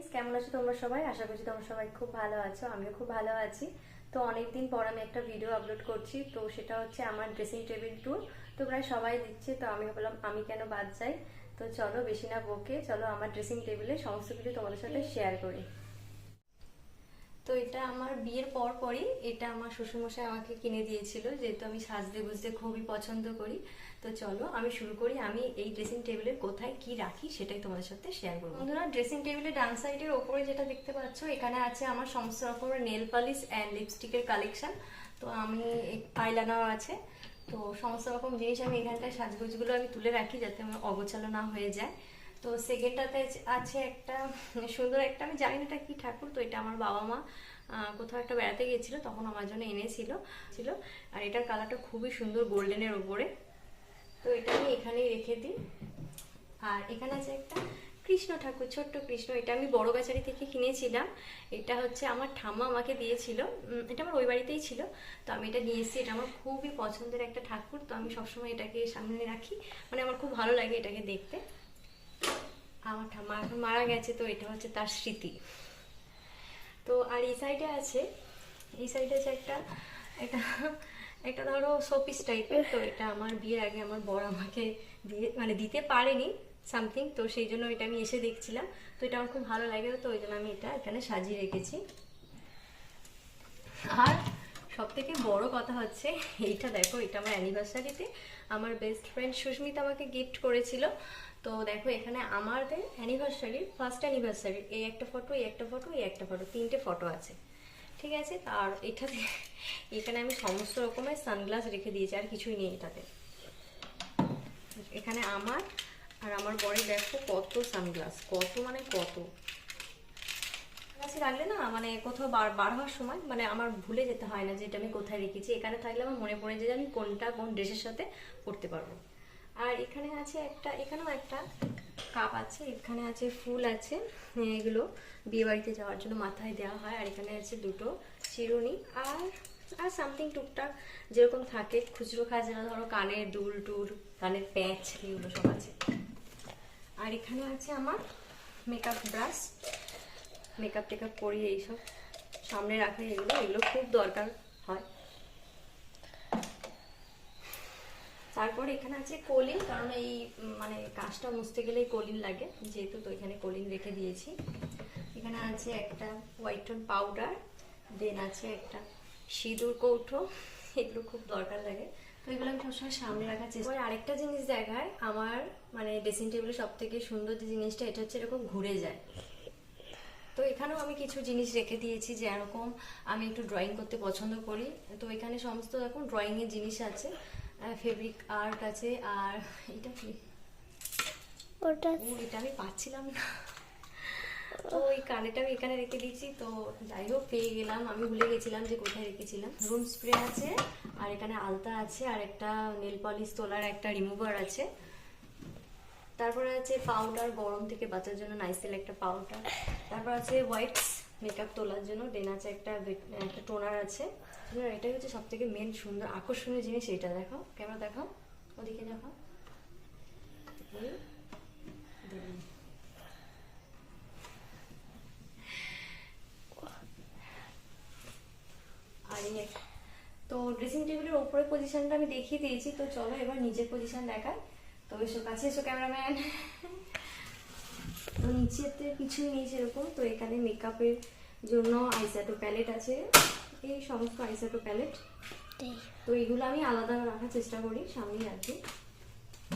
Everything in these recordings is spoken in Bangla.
ফ্রেন্ডস কেমন আছো তোমরা সবাই? আশা করছি তোমরা সবাই খুব ভালো আছো আমিও খুব ভালো আছি। তো অনেকদিন পর আমি একটা ভিডিও আপলোড করছি তো সেটা হচ্ছে আমার ড্রেসিং টেবিল ট্যুর তো প্রায় সবাই দিচ্ছে তো আমি বললাম আমি কেন বাদ যাই? তো চলো বেশি না বকে চলো আমার ড্রেসিং টেবিলে সমস্ত কিছু তোমাদের সাথে শেয়ার করি। তো এটা আমার বিয়ের পর পরই এটা আমার শ্বশুরমশাই আমাকে কিনে দিয়েছিল, যেহেতু আমি সাজতে বুঝতে খুবই পছন্দ করি। তো চলো আমি শুরু করি, আমি এই ড্রেসিং টেবিলের কোথায় কি রাখি সেটাই তোমাদের সাথে শেয়ার করব। বন্ধুরা ড্রেসিং টেবিলের ডান সাইডের ওপরে যেটা দেখতে পাচ্ছ, এখানে আছে আমার সমস্ত রকমের নেল পালিশ অ্যান্ড লিপস্টিকের কালেকশন তো আমি আইলানাও আছে, তো সমস্ত রকম জিনিস আমি এখানটায় সাজগোজগুলো আমি তুলে রাখি যাতে আমার অগোছালো না হয়ে যায়। তো সেকেন্ডটাতে আছে একটা সুন্দর একটা, আমি জানি না এটা কি ঠাকুর, তো এটা আমার বাবা মা কোথাও একটা বেড়াতে গিয়েছিল, তখন আমার জন্য এনেছিল, ছিল। আর এটার কালারটা খুবই সুন্দর গোল্ডেনের ওপরে। তো এটা আমি এখানেই রেখে দিই। আর এখানে আছে একটা কৃষ্ণ ঠাকুর, ছোট্ট কৃষ্ণ, এটা আমি বড় গাছারি থেকে কিনেছিলাম। এটা হচ্ছে আমার ঠাম্মা আমাকে দিয়েছিল এটা আমার ওই বাড়িতেই ছিল। তো আমি এটা নিয়ে এসেছি, এটা আমার খুবই পছন্দের একটা ঠাকুর। তো আমি সবসময় এটাকে সামনে রাখি মানে আমার খুব ভালো লাগে এটাকে দেখতে। আমার ঠাম্মা এখন মারা গেছে, তো এটা হচ্ছে তার স্মৃতি। তো আর এই সাইডে আছে, এই সাইডে আছে একটা একটা একটা ধরো শোপিস টাইপের তো এটা আমার বিয়ের আগে আমার বর আমাকে দিয়ে মানে দিতে পারেনি সামথিং তো সেই জন্য এটা আমি এসে দেখছিলাম। তো এটা আমার খুব ভালো লাগে, তো ওই জন্য আমি এটা এখানে সাজিয়ে রেখেছি। আর সব থেকে বড় কথা হচ্ছে, এইটা দেখো, এটা আমার অ্যানিভার্সারিতে আমার বেস্ট ফ্রেন্ড সুস্মিতা আমাকে গিফট করেছিল। তো দেখো, এখানে আমাদের অ্যানিভার্সারির ফার্স্ট অ্যানিভার্সারির এই একটা ফটো এই একটা ফটো এই একটা ফটো তিনটে ফটো আছে। ঠিক আছে? আর এটাতে, এখানে আমি সমস্ত রকমের সানগ্লাস রেখে দিয়েছি, আর কিছুই নেই এটাতে। এখানে আমার আর আমার বড়ি দেখো কত সানগ্লাস কত মানে কত। কাছে রাখলে না মানে কোথাও বার বার হওয়ার সময় মানে আমার ভুলে যেতে হয় না যে এটা আমি কোথায় রেখেছি। এখানে থাকলে আমার মনে পড়ে যে আমি কোনটা কোন ড্রেসের সাথে পরতে পারব। আর এখানে আছে একটা, এখানেও একটা কাপ আছে, এখানে আছে ফুল আছে, এগুলো বিয়ে বাড়িতে যাওয়ার জন্য মাথায় দেওয়া হয়। আর এখানে আছে দুটো চিরুনি আর আর সামথিং টুকটাক যেরকম থাকে, খুচরো খাজনা ধরো কানের দুল টুল, কানের প্যাচ, এগুলো সব আছে। আর এখানে আছে আমার মেকআপ ব্রাশ মেকআপ টেকআপ করি এইসব সামনে রাখে এগুলো এগুলো খুব দরকার হয়। তারপর এখানে আছে কলিন, কারণ এই মানে কাজটা মুছতে গেলেই কলিন লাগে, যেহেতু তো এখানে কলিন রেখে দিয়েছি। এখানে আছে একটা হোয়াইট টোন পাউডার, দেন আছে একটা সিঁদুর কৌটো, এগুলো খুব দরকার লাগে। তো এগুলো আমি সবসময় সামনে রাখার চেষ্টা করি। আরেকটা জিনিস দেখায়, আমার মানে ড্রেসিং টেবিলে সব থেকে সুন্দর যে জিনিসটা, এটা হচ্ছে এরকম ঘুরে যায়। তো এখানেও আমি কিছু জিনিস রেখে দিয়েছি যে এরকম আমি একটু ড্রয়িং করতে পছন্দ করি। তো এখানে সমস্ত রকম ড্রয়িং এর জিনিস আছে ফেব্রিক আর্ট আছে আর এটা কি? ওটা এটা আমি পাচ্ছিলাম না। তো ওই কানেটা আমি এখানে রেখে দিয়েছি। তো যাই হোক পেয়ে গেলাম। আমি ভুলে গেছিলাম যে কোথায় রেখেছিলাম। রুম স্প্রে আছে আর এখানে আলতা আছে আর একটা নেল পলিশ তোলার একটা রিমুভার আছে। তারপরে আছে পাউডার গরম থেকে বাঁচার জন্য নাইসেল একটা পাউডার তারপর আছে হোয়াইটস মেকআপ তোলার জন্য দেন আছে একটা একটা টোনার আছে। আর এটাই হচ্ছে সব থেকে মেন সুন্দর আকর্ষণীয় জিনিস এটা, দেখো ক্যামেরা দেখাও, ওদিকে দেখাও আর তো ড্রেসিং টেবিলের উপরে পজিশনটা আমি দেখিয়ে দিয়েছি, তো চলো এবার নিজের পজিশন দেখাই। তো এসো, কাছে এসো ক্যামেরাম্যান নিচেতে কিছুই নেই সেরকম তো এখানে মেকআপের জন্য আইস্যাটো প্যালেট আছে। এই সমস্ত আইস্যাটো প্যালেট তো এগুলো আমি আলাদা রাখার চেষ্টা করি সামনেই রাখি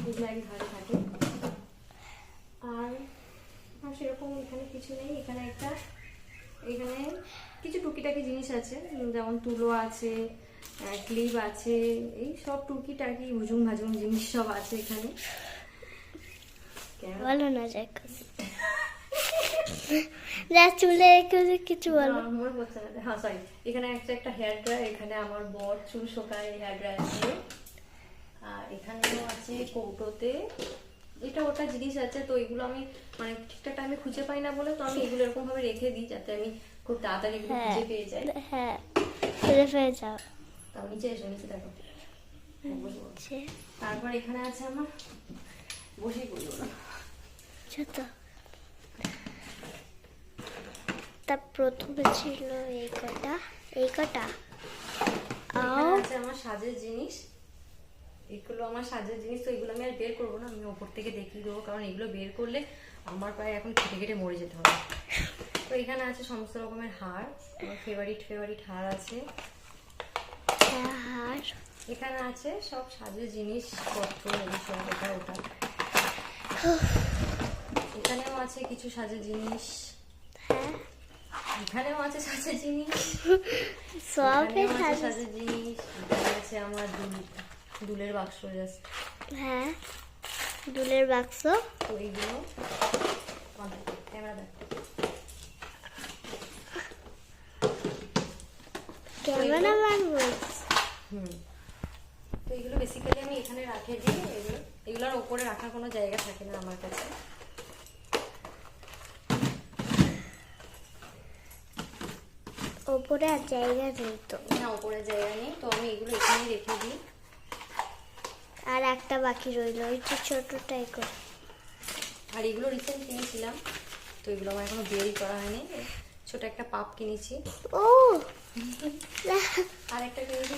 এগুলো এক ধারে থাকে। আর সেরকম এখানে কিছু নেই। এখানে একটা এখানে কিছু টুকিটাকি জিনিস আছে যেমন তুলো আছে ক্লিপ আছে এই সব টুকিটাকি হুজুম ভাজুম জিনিস সব আছে এখানে। না যা চুলে কিছু বলো না, পড়ছে না। হ্যাঁ সরি এখানে একটা একটা হেয়ার ড্রায়ার এখানে আমার বর চুল শোকায় হেয়ার ড্রায়ার আছে আর এখানেও আছে কৌটোতে। এটা ওটা জিনিস আছে তো এগুলো আমি মানে ঠিকঠাক টাইমে খুঁজে পাই না বলে তো আমি এগুলো এরকম ভাবে রেখে দিই যাতে আমি খুব তাড়াতাড়ি এগুলো হ্যাঁ। খুঁজে পেয়ে যাই। হ্যাঁ। ফিরে ফিরে যাও। তাও নিচে এসো নিচে দেখো। তারপর এখানে আছে আমার বসেই পড়ি ওরা ছোট তা প্রথমে ছিল এই কটা। এই কটা? আমার সাজের জিনিস। এগুলো আমার সাজের জিনিস তো এগুলো আমি আর বের করব না। আমি ওপর থেকে দেখিয়ে দেবো কারণ এগুলো বের করলে আমার প্রায় এখন কেটে কেটে মরে যেতে হবে। তো এখানে আছে সমস্ত রকমের হার। আমার ফেভারিট ফেভারিট হার আছে। হ্যাঁ হার। এখানে আছে সব সাজের জিনিস পত্র এসব এটা ওটা। এখানেও আছে কিছু সাজের জিনিস। এখানেও আছে জিনিস। সাজ জিনিস আছে আমার দুলের বাক্স জাস্ট হ্যাঁ দুলের বাক্স। তো এইগুলো ক্যামেরা দেখ। ক্যামেরাম্যান বলছে হুম। তো এগুলো বেসিক্যালি আমি এখানে রাখে দিই এগুলো এগুলোর ওপরে রাখার কোনো জায়গা থাকে না আমার কাছে। ওপরে আর জায়গা নেই তো। না ওপরে জায়গা নেই তো আমি এগুলো এখানেই রেখে দিই। আর একটা বাকি রইল ওই যে ছোটটাই করে। আর এগুলো রিসেন্ট কিনেছিলাম তো এগুলো আমার এখনও বেরই করা হয়নি। ছোট একটা পাপ কিনেছি। ও! আর একটা কিনেছি।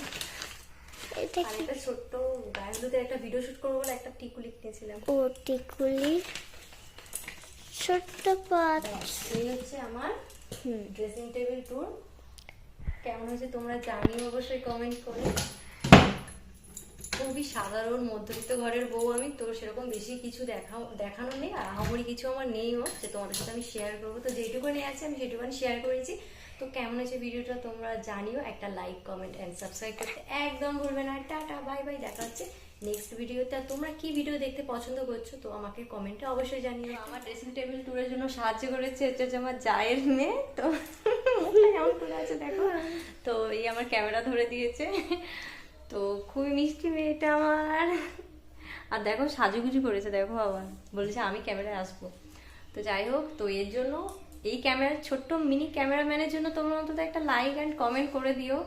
আর একটা ছোট্ট গায়ের একটা ভিডিও শুট করব বলে একটা টিকুলি কিনেছিলাম। ও টিকুলি? ছোট্ট পাত ব্যাস, এই হচ্ছে আমার ড্রেসিং টেবিল কেমন হয়েছে তোমরা জানিও অবশ্যই কমেন্ট করে। খুবই সাধারণ মধ্যবিত্ত ঘরের বউ আমি, তো সেরকম বেশি কিছু দেখাও, দেখানো নেই, আর আহামরি কিছু আমার নেই নেইও, যে তোমাদের সাথে আমি শেয়ার করব। তো যেটুকুনি আছে আমি সেটুকুনি শেয়ার করেছি। তো কেমন হয়েছে ভিডিওটা তোমরা জানিও, একটা লাইক কমেন্ট অ্যান্ড সাবস্ক্রাইব করতে একদম ভুলবে না। টাটা বাই বাই দেখা হচ্ছে নেক্সট ভিডিওতে তোমরা কি ভিডিও দেখতে পছন্দ করছ, তো আমাকে কমেন্টে অবশ্যই জানিও। আমার ড্রেসিং টেবিল ট্যুরের জন্য সাহায্য করেছে হচ্ছে আমার জায়ের মেয়ে, তো মুখটা কেমন করে আছে দেখো। তো এই আমার ক্যামেরা ধরে দিয়েছে। তো খুবই মিষ্টি মেয়েটা আমার। আর দেখো সাজুগুজু করেছে দেখো আবার বলেছে আমি ক্যামেরায় আসব। তো যাই হোক তো এর জন্য এই ক্যামেরার ছোট্ট মিনি ক্যামেরাম্যানের জন্য তোমরা অন্তত একটা লাইক অ্যান্ড কমেন্ট করে দিও।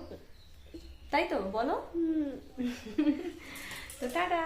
তাই তো? বলো? তো টাটা।